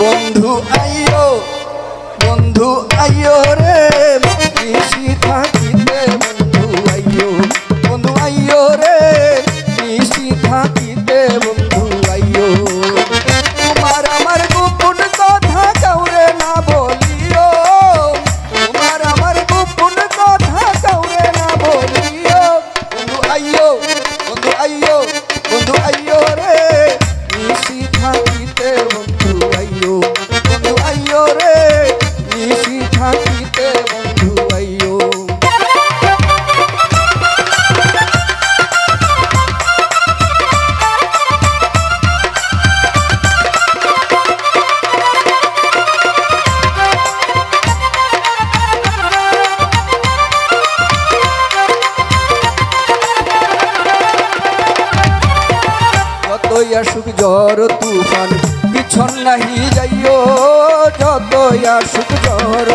বন্ধু আইও বন্ধু আইও রে মিশি থাকিতে আইও রে মিশি থাকিতে বন্ধু আইও। আসুক জ্বর তুফান পিছন নাহি যাইও যতই আসুক জ্বর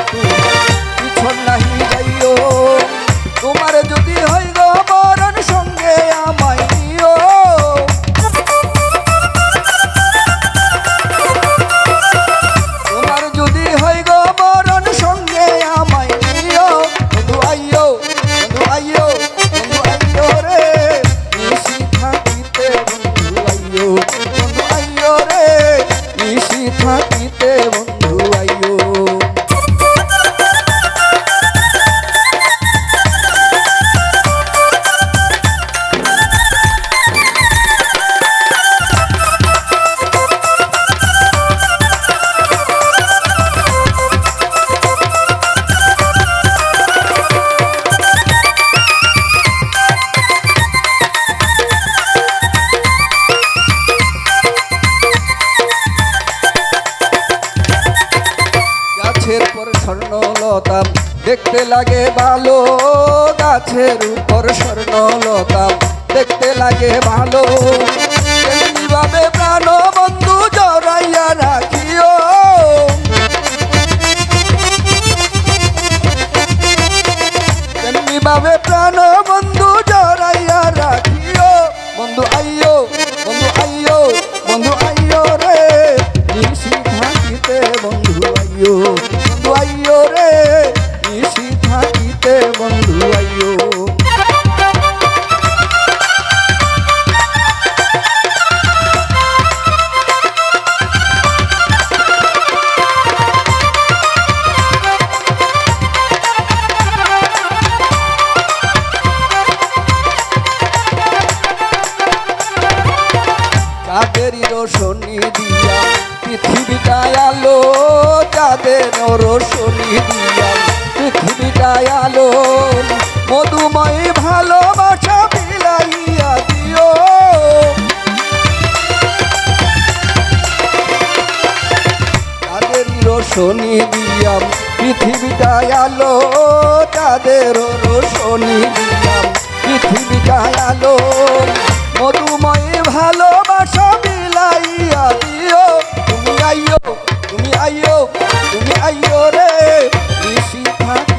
দেখতে লাগে ভালো গাছের উপর স্বর্ণলতা দেখতে লাগে ভালো। ভাবে প্রাণ বন্ধু জড়াইয়া রাখিও। তেমনি ভাবে প্রাণ বন্ধু আলো, চাঁদের রোশনি দিয়া পৃথিবীটায় আলো, মধুময় ভালোবাসা বিলাইয়া দিও। চাঁদেরই রোশনি দিয়াম পৃথিবীটায় চাঁদের রোশনি দিয়াম মধুময় ভালোবাসা আইও তুমি আইও তুমি আইও রে ঋষি থাকিতে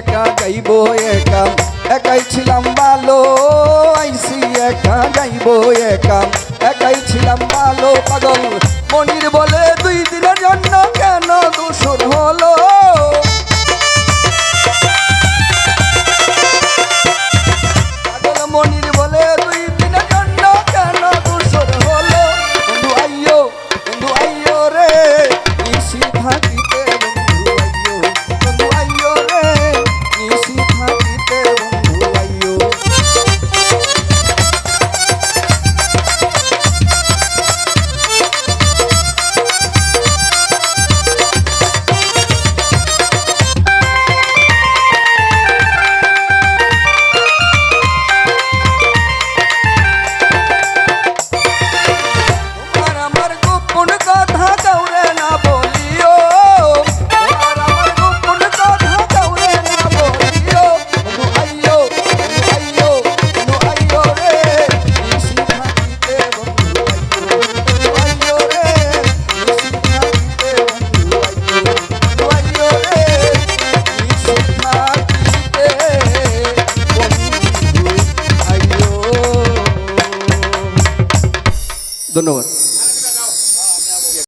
একা গাইব, একা। একাই ছিলাম ভালো, আইসি, একা গাইব, একা। একাই ছিলাম ভালো, পাগল। মনির বলে দুই দিনের ধন্যবাদ